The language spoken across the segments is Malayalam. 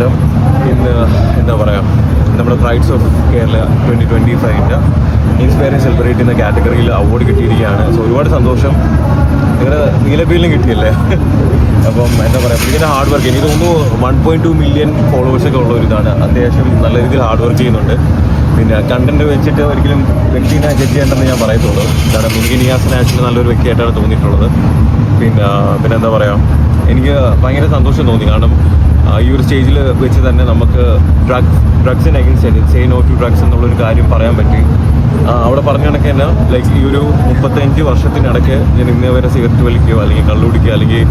നമസ്കാരം. ഇന്ന് എന്താ പറയുക നമ്മുടെ prides of Kerala twenty twenty ഫൈവിന്റെ inspiring celebrate ചെയ്യുന്ന കാറ്റഗറിയിൽ അവാർഡ് കിട്ടിയിരിക്കുകയാണ്. സോ ഒരുപാട് സന്തോഷം. നിങ്ങളുടെ നീലപ്പീലിനും കിട്ടിയല്ലേ? അപ്പം എന്താ പറയുക ഇതിന്റെ ഹാർഡ് വർക്ക് എനിക്ക് തോന്നുന്നു വൺ പോയിന്റ് ടു മില്യൺ ഫോളോവേഴ്സൊക്കെ ഉള്ള ഒരു ഇതാണ്. അത്യാവശ്യം നല്ല രീതിയിൽ ഹാർഡ് വർക്ക് ചെയ്യുന്നുണ്ട്. കണ്ടന്റ് വെച്ചിട്ട് ഒരിക്കലും വ്യക്തിനെ ജഡ്ജ് ചെയ്യേണ്ടെന്ന് ഞാൻ പറയത്തുള്ളൂ. കാരണം എനിക്ക് നിയാസിനെ ആക്ച്വലി നല്ലൊരു വ്യക്തിയായിട്ടാണ് തോന്നിയിട്ടുള്ളത്. പിന്നെ പിന്നെ എന്താ പറയുക എനിക്ക് ഭയങ്കര സന്തോഷം തോന്നി. കാരണം ഈ ഒരു സ്റ്റേജിൽ വെച്ച് തന്നെ നമുക്ക് drugs ഡ്രഗ്സിന് against say no to drugs എന്നുള്ളൊരു കാര്യം പറയാൻ പറ്റി. അവിടെ പറഞ്ഞ കണക്ക് തന്നെ ലൈക്ക് ഈ ഒരു മുപ്പത്തഞ്ച് വർഷത്തിനിടയ്ക്ക് ഞാൻ ഇന്നേ വരെ സിഗരറ്റ് വലിക്കുകയോ അല്ലെങ്കിൽ കള്ളുടിക്കുകയോ അല്ലെങ്കിൽ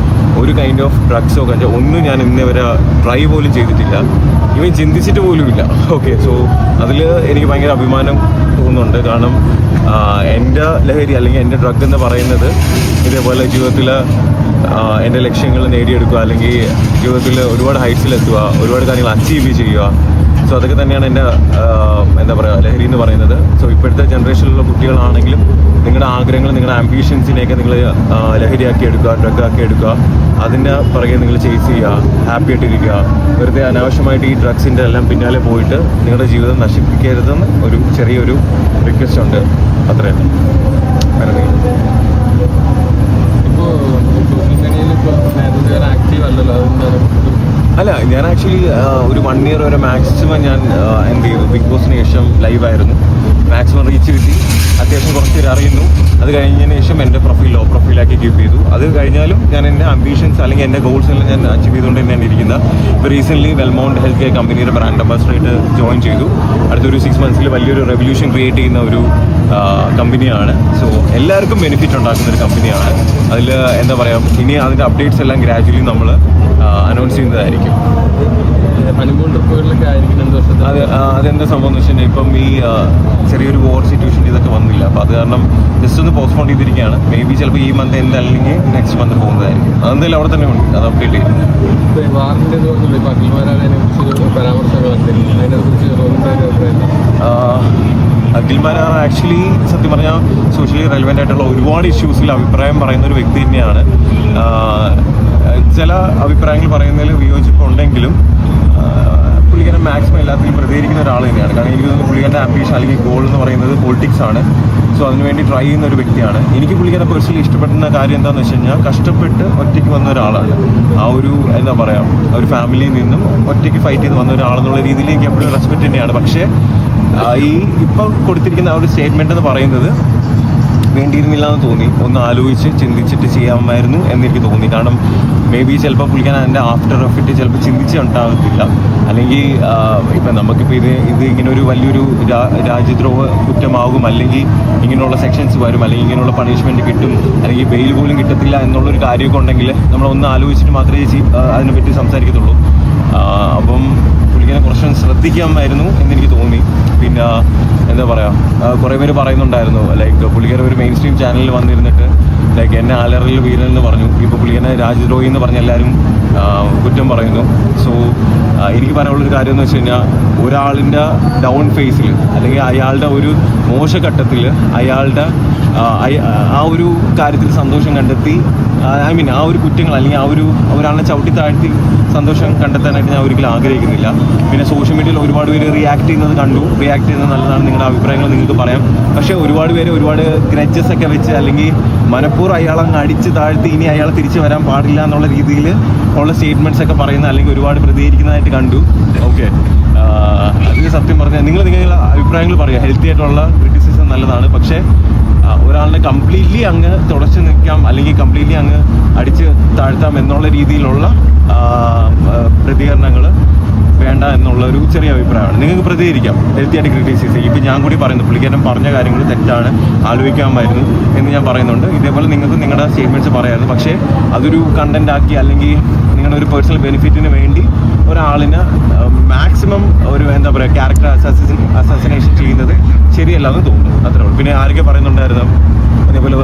ഒരു കൈൻഡ് ഓഫ് ഡ്രഗ്സോ കഞ്ചോ ഒന്നും ഞാൻ ഇന്നേ വരെ ട്രൈ പോലും ചെയ്തിട്ടില്ല. ഇവൻ ചിന്തിച്ചിട്ട് പോലുമില്ല ഓക്കെ സോ അതിൽ എനിക്ക് ഭയങ്കര അഭിമാനം തോന്നുന്നുണ്ട്. കാരണം എന്റെ ലഹരി അല്ലെങ്കിൽ എന്റെ ഡ്രഗ് എന്ന് പറയുന്നത് ഇതേപോലെ ജീവിതത്തിൽ എന്റെ ലക്ഷ്യങ്ങൾ നേടിയെടുക്കുക അല്ലെങ്കിൽ ജീവിതത്തിൽ ഒരുപാട് ഹൈറ്റ്സിലെത്തുക ഒരുപാട് കാര്യങ്ങൾ അച്ചീവ് ചെയ്യുക സോ അതൊക്കെ തന്നെയാണ് എന്റെ എന്താ പറയുക ലഹരി എന്ന് പറയുന്നത്. സോ ഇപ്പോഴത്തെ ജനറേഷനിലുള്ള കുട്ടികളാണെങ്കിലും നിങ്ങളുടെ ആഗ്രഹങ്ങൾ നിങ്ങളുടെ ആംബിഷൻസിനെയൊക്കെ നിങ്ങൾ ലഹരിയാക്കി എടുക്കുക ഡ്രഗ് ആക്കി എടുക്കുക. അതിന്റെ പുറകെ നിങ്ങൾ ചേസ് ചെയ്യുക ഹാപ്പി ആയിട്ടിരിക്കുക. വെറുതെ അനാവശ്യമായിട്ട് ഈ ഡ്രഗ്സിന്റെ എല്ലാം പിന്നാലെ പോയിട്ട് നിങ്ങളുടെ ജീവിതം നശിപ്പിക്കരുതെന്ന് ഒരു ചെറിയൊരു റിക്വസ്റ്റ് ഉണ്ട്. അത്രയും അല്ല ഞാൻ ആക്ച്വലി ഒരു വൺ ഇയർ വരെ മാക്സിമം ഞാൻ എന്ത് ചെയ്തു? ബിഗ് ബോസിന് ശേഷം ലൈവായിരുന്നു മാക്സിമം റീച്ച് കിട്ടി. അത്യാവശ്യം കുറച്ച് പേര് അറിയുന്നു. അത് കഴിഞ്ഞതിന് ശേഷം എന്റെ പ്രൊഫൈൽ ലോ പ്രൊഫൈലാക്കി കീപ്പ് ചെയ്തു. അത് കഴിഞ്ഞാലും ഞാൻ എന്റെ അംബീഷൻസ് അല്ലെങ്കിൽ എന്റെ ഗോൾസ് എല്ലാം ഞാൻ അച്ചീവ് ചെയ്തുകൊണ്ട് തന്നെയാണ് ഇരിക്കുന്നത്. ഇപ്പോൾ റീസെന്റ്ലി വെൽമൗണ്ട് ഹെൽത്ത് കെയർ കമ്പനിയുടെ ബ്രാൻഡ് അംബാസഡറായിട്ട് ജോയിൻ ചെയ്തു. അടുത്തൊരു സിക്സ് മന്ത്സിൽ വലിയൊരു റെവല്യൂഷൻ ക്രിയേറ്റ് ചെയ്യുന്ന ഒരു കമ്പനിയാണ് സോ എല്ലാവർക്കും ബെനിഫിറ്റ് ഉണ്ടാക്കുന്ന ഒരു കമ്പനിയാണ് അതിൽ എന്താ പറയുക ഇനി അതിന്റെ അപ്ഡേറ്റ്സ് എല്ലാം ഗ്രാജുവലി നമ്മൾ അനൗൺസ് ചെയ്യുന്നതായിരിക്കും. അതെന്താ സംഭവം എന്ന് വെച്ചിട്ടുണ്ടെങ്കിൽ ഇപ്പം ഈ ചെറിയൊരു വോർ സിറ്റുവേഷൻ ഇതൊക്കെ വന്നില്ല. അപ്പോൾ അത് കാരണം ജസ്റ്റ് ഒന്ന് പോസ്റ്റ്പോൺ ചെയ്തിരിക്കുകയാണ്. മേ ബി ചിലപ്പോൾ ഈ മന്ത് എന്റെ അല്ലെങ്കിൽ നെക്സ്റ്റ് മന്ത് പോകുന്നതായിരിക്കും. അതെന്തായാലും അവിടെ തന്നെ ഉണ്ട്. അത് അപ്ഡേറ്റ് ചെയ്യും. എന്താണ്? അഖിൽമാരാർ ആക്ച്വലി സത്യം പറഞ്ഞാൽ സോഷ്യലി റെലവെന്റ് ആയിട്ടുള്ള ഒരുപാട് ഇഷ്യൂസിൽ അഭിപ്രായം പറയുന്ന ഒരു വ്യക്തി തന്നെയാണ്. ചില അഭിപ്രായങ്ങൾ പറയുന്നതിൽ വിയോജിപ്പുണ്ടെങ്കിലും പുള്ളിക്കാരൻ മാക്സിമം എല്ലാത്തിനും പ്രതികരിക്കുന്ന ഒരാൾ തന്നെയാണ്. കാരണം എനിക്ക് തോന്നുന്നു പുള്ളിക്കാരന്റെ ആംബിഷൻ അല്ലെങ്കിൽ ഗോൾ എന്ന് പറയുന്നത് പൊളിറ്റിക്സ് ആണ്. സോ അതിനുവേണ്ടി ട്രൈ ചെയ്യുന്ന ഒരു വ്യക്തിയാണ്. എനിക്ക് പുള്ളിക്കാരെ പേഴ്സണലി ഇഷ്ടപ്പെടുന്ന കാര്യം എന്താണെന്ന് വെച്ച് കഴിഞ്ഞാൽ കഷ്ടപ്പെട്ട് ഒറ്റയ്ക്ക് വന്ന ഒരാളാണ്. ആ ഒരു എന്താ പറയുക ഒരു ഫാമിലിയിൽ നിന്നും ഒറ്റയ്ക്ക് ഫൈറ്റ് ചെയ്ത് വന്ന ഒരാളെന്നുള്ള രീതിയിൽ എനിക്ക് എപ്പോഴും റെസ്പെക്റ്റ് തന്നെയാണ്. പക്ഷേ ഈ ഇപ്പം കൊടുത്തിരിക്കുന്ന ആ ഒരു സ്റ്റേറ്റ്മെന്റ് എന്ന് പറയുന്നത് വേണ്ടിയിരുന്നില്ല എന്ന് തോന്നി. ഒന്ന് ആലോചിച്ച് ചിന്തിച്ചിട്ട് ചെയ്യാമായിരുന്നു എന്നെനിക്ക് തോന്നി. കാരണം മേ ബി ചിലപ്പോൾ പുള്ളിക്കാൻ അതിന്റെ ആഫ്റ്റർ എഫക്റ്റ് ചിലപ്പോൾ ചിന്തിച്ചുണ്ടാകത്തില്ല. അല്ലെങ്കിൽ ഇപ്പം നമുക്കിപ്പോൾ ഇത് ഇത് ഇങ്ങനെ ഒരു വലിയൊരു രാജ്യദ്രോഹ കുറ്റമാകും. അല്ലെങ്കിൽ ഇങ്ങനെയുള്ള സെക്ഷൻസ് വരും. അല്ലെങ്കിൽ ഇങ്ങനെയുള്ള പണിഷ്മെന്റ് കിട്ടും. അല്ലെങ്കിൽ ബെയിൽ പോലും കിട്ടത്തില്ല എന്നുള്ളൊരു കാര്യമൊക്കെ ഉണ്ടെങ്കിൽ നമ്മളൊന്ന് ആലോചിച്ചിട്ട് മാത്രമേ അതിനെപ്പറ്റി സംസാരിക്കത്തുള്ളൂ. അപ്പം പുള്ളിക്കാനെ കുറച്ച് ശ്രദ്ധിക്കാമായിരുന്നു എന്നെനിക്ക് തോന്നി. പിന്നെ എന്താ പറയുക കുറേ പേര് പറയുന്നുണ്ടായിരുന്നു ലൈക്ക് പുള്ളിക്കാരൻ ഒരു മെയിൻ സ്ട്രീം ചാനലിൽ വന്നിരുന്നിട്ട് ലൈക്ക് എന്നെ ആലറിൽ വീരനെന്ന് പറഞ്ഞു. ഇപ്പോൾ പുള്ളിക്കാരനെ രാജ്യദ്രോഹി എന്ന് പറഞ്ഞ എല്ലാവരും കുറ്റം പറയുന്നു. സോ എനിക്ക് പറയാനുള്ളൊരു കാര്യം എന്ന് വെച്ച് കഴിഞ്ഞാൽ ഒരാളിന്റെ ഡൗൺ ഫേസിൽ അല്ലെങ്കിൽ അയാളുടെ ഒരു മോശഘട്ടത്തിൽ അയാളുടെ ആ, ഒരു കാര്യത്തിൽ സന്തോഷം കണ്ടെത്തി. ഐ മീൻ ആ ഒരു കുറ്റങ്ങൾ അല്ലെങ്കിൽ ആ ഒരു ഒരാളെ ചവിട്ടി താഴ്ത്തി സന്തോഷം കണ്ടെത്താനായിട്ട് ഞാൻ ഒരിക്കലും ആഗ്രഹിക്കുന്നില്ല. പിന്നെ സോഷ്യൽ മീഡിയയിൽ ഒരുപാട് പേര് റിയാക്ട് ചെയ്യുന്നത് കണ്ടു. റിയാക്ട് ചെയ്യുന്നത് നല്ലതാണ്. നിങ്ങളുടെ അഭിപ്രായങ്ങൾ നിങ്ങൾക്ക് പറയാം. പക്ഷേ ഒരുപാട് പേര് ഒരുപാട് ഗ്രഡ്ജസ് ഒക്കെ വെച്ച് അല്ലെങ്കിൽ മനഃപൂർവം അയാളെ അടിച്ച് താഴ്ത്തി ഇനി അയാൾ തിരിച്ചു വരാൻ പാടില്ല എന്നുള്ള രീതിയിൽ ഉള്ള സ്റ്റേറ്റ്മെന്റ്സ് ഒക്കെ പറയുന്ന അല്ലെങ്കിൽ ഒരുപാട് പ്രതികരിക്കുന്നതായിട്ട് കണ്ടു. ഓക്കെ അതിന് സത്യം പറഞ്ഞാൽ നിങ്ങൾ നിങ്ങളുടെ അഭിപ്രായങ്ങൾ പറയുക. ഹെൽത്തി ആയിട്ടുള്ള ക്രിറ്റിസിസം നല്ലതാണ്. പക്ഷേ ഒരാളിനെ കംപ്ലീറ്റ്ലി അങ്ങ് തുടച്ചു നിൽക്കാം അല്ലെങ്കിൽ കംപ്ലീറ്റ്ലി അങ്ങ് അടിച്ച് താഴ്ത്താം എന്നുള്ള രീതിയിലുള്ള പ്രതികരണങ്ങൾ വേണ്ട എന്നുള്ള ഒരു ചെറിയ അഭിപ്രായമാണ്. നിങ്ങൾക്ക് പ്രതികരിക്കാം. എഴുത്തിയായിട്ട് ക്രിറ്റിസൈസ് ചെയ്യും ഇപ്പം ഞാൻ കൂടി പറയുന്നു പുള്ളിക്കാരൻ പറഞ്ഞ കാര്യങ്ങൾ തെറ്റാണ് ആലോചിക്കാമായിരുന്നു എന്ന് ഞാൻ പറയുന്നുണ്ട്. ഇതേപോലെ നിങ്ങൾക്ക് നിങ്ങളുടെ സ്റ്റേറ്റ്മെന്റ്സ് പറയാമായിരുന്നു പക്ഷേ അതൊരു കണ്ടന്റ് ആക്കി അല്ലെങ്കിൽ നിങ്ങളുടെ ഒരു പേഴ്സണൽ ബെനിഫിറ്റിന് വേണ്ടി ഒരാളിന് മാക്സിമം ഒരു എന്താ പറയുക ക്യാരക്ടർ അസാസിനേഷൻ ചെയ്യുന്നത് ശരിയല്ല എന്ന് തോന്നുന്നു. അത്രേ ഉള്ളൂ. പിന്നെ ആരൊക്കെ പറയുന്നുണ്ടായിരുന്നു? അതേപോലെ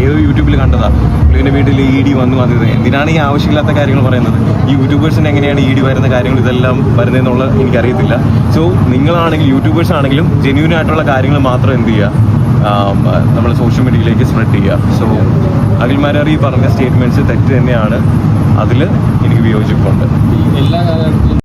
ഏതോ യൂട്യൂബിൽ കണ്ടതാ. പുള്ളിന്റെ വീട്ടിൽ ഇ ഡി വന്നു വന്നത് എന്തിനാണ് ഈ ആവശ്യമില്ലാത്ത കാര്യങ്ങൾ പറയുന്നത്? ഈ യൂട്യൂബേഴ്സിന് എങ്ങനെയാണ് ഇ ഡി വരുന്ന കാര്യങ്ങൾ ഇതെല്ലാം വരുന്നതെന്നുള്ള എനിക്കറിയത്തില്ല. സോ നിങ്ങളാണെങ്കിൽ യൂട്യൂബേഴ്സ് ആണെങ്കിലും ജെന്യൂൻ ആയിട്ടുള്ള കാര്യങ്ങൾ മാത്രം എന്ത് ചെയ്യുക? നമ്മൾ സോഷ്യൽ മീഡിയയിലേക്ക് സ്പ്രെഡ് ചെയ്യുക. സോ അഖിൽമാരർ ഈ പറഞ്ഞ സ്റ്റേറ്റ്മെന്റ്സ് തെറ്റ് തന്നെയാണ്. അതിൽ എനിക്ക് വിയോജിപ്പുണ്ട്. എല്ലാ